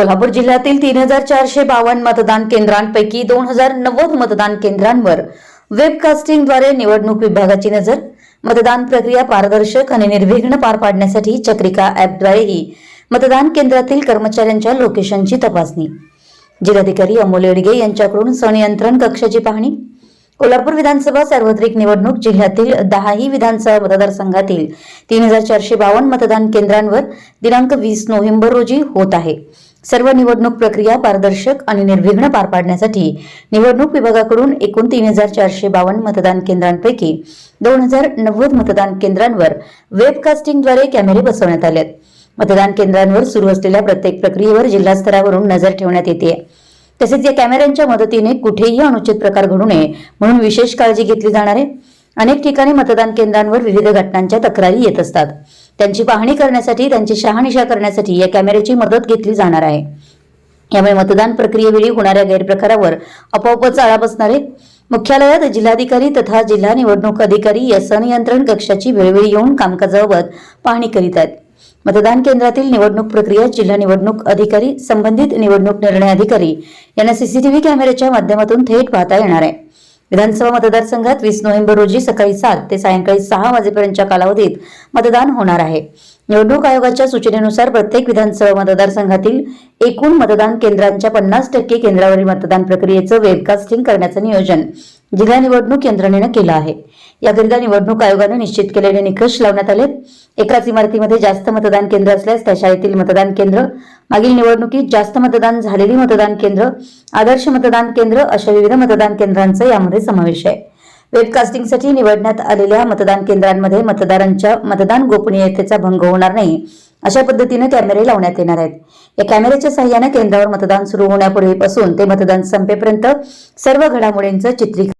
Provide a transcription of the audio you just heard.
कोल्हापूर जिल्ह्यातील तीन हजार चारशे बावन्न मतदान केंद्रांपैकी दोन हजार नव्वद मतदान केंद्रांवर वेबकास्टिंगद्वारे निवडणूक विभागाची नजर मतदान प्रक्रिया पारदर्शक आणि निर्विघ्न पार पाडण्यासाठी चक्रिका ॲपद्वारेही मतदान केंद्रातील कर्मचाऱ्यांच्या लोकेशनची तपासणी. जिल्हाधिकारी अमोल येडगे यांच्याकडून संनियंत्रण कक्षाची पाहणी. कोल्हापूर विधानसभा सार्वत्रिक निवडणूक जिल्ह्यातील दहाही विधानसभा मतदारसंघातील तीन हजार चारशे बावन्न मतदान केंद्रांवर दिनांक वीस नोव्हेंबर रोजी होत आहे. सर्व निवडणूक प्रक्रिया पारदर्शक आणि निर्विघ्न पार पाडण्यासाठी निवडणूक विभागाकडून एकूण तीन हजार चारशे बावन्न मतदान केंद्रांपैकी दोन हजार नव्वद मतदान केंद्रांवर वेबकास्टिंगद्वारे कॅमेरे बसवण्यात आले मतदान केंद्रांवर सुरू असलेल्या प्रत्येक प्रक्रियेवर जिल्हा स्तरावरून नजर ठेवण्यात येते. तसेच या कॅमेऱ्यांच्या मदतीने कुठेही अनुचित प्रकार घडू नये म्हणून विशेष काळजी घेतली जाणार आहे. अनेक ठिकाणी मतदान केंद्रांवर विविध घटनांच्या तक्रारी येत असतात. त्यांची पाहणी करण्यासाठी त्यांची शहानिशा करण्यासाठी या कॅमेऱ्याची मदत घेतली जाणार आहे. यामुळे मतदान प्रक्रियेवेळी होणाऱ्या गैरप्रकारावर आपोआपच आळा बसणार आहे. मुख्यालयात जिल्हाधिकारी तथा जिल्हा निवडणूक अधिकारी या संनियंत्रण कक्षाची वेळोवेळी येऊन कामकाजाबाबत पाहणी करीत आहेत. मतदान केंद्रातील निवडणूक प्रक्रिया जिल्हा निवडणूक अधिकारी संबंधित निवडणूक निर्णय अधिकारी यांना सीसीटीव्ही कॅमेऱ्याच्या माध्यमातून थेट पाहता येणार आहे. विधानसभा मतदारसंघात वीस नोव्हेंबर रोजी सकाळी सात ते सायंकाळी सहा वाजेपर्यंतच्या कालावधीत मतदान होणार आहे. निवडणूक आयोगाच्या सूचनेनुसार प्रत्येक विधानसभा मतदारसंघातील एकूण मतदान केंद्रांच्या पन्नास टक्के केंद्रावरील मतदान प्रक्रियेचं वेबकास्टिंग करण्याचं नियोजन जिल्हा निवडणूक यंत्रणेनं केलं आहे. याकरिता निवडणूक आयोगानं निश्चित केलेले निकष लावण्यात आले एकाच इमारतीमध्ये जास्त मतदान केंद्र असल्यास त्या शाळेतील मतदान केंद्र मागील निवडणुकीत जास्त मतदान झालेली मतदान केंद्र आदर्श मतदान केंद्र अशा विविध मतदान केंद्रांचा यामध्ये समावेश आहे. वेबकास्टिंगसाठी निवडण्यात आलेल्या मतदान केंद्रांमध्ये मतदारांच्या मतदान गोपनीयतेचा भंग होणार नाही. अशा पद्धतीने कॅमेरे लावण्यात येणार आहेत. या कॅमेऱ्याच्या सहाय्याने केंद्रावर मतदान सुरू होण्यापूर्वीपासून ते मतदान संपेपर्यंत सर्व घडामोडींचं चित्रीकरण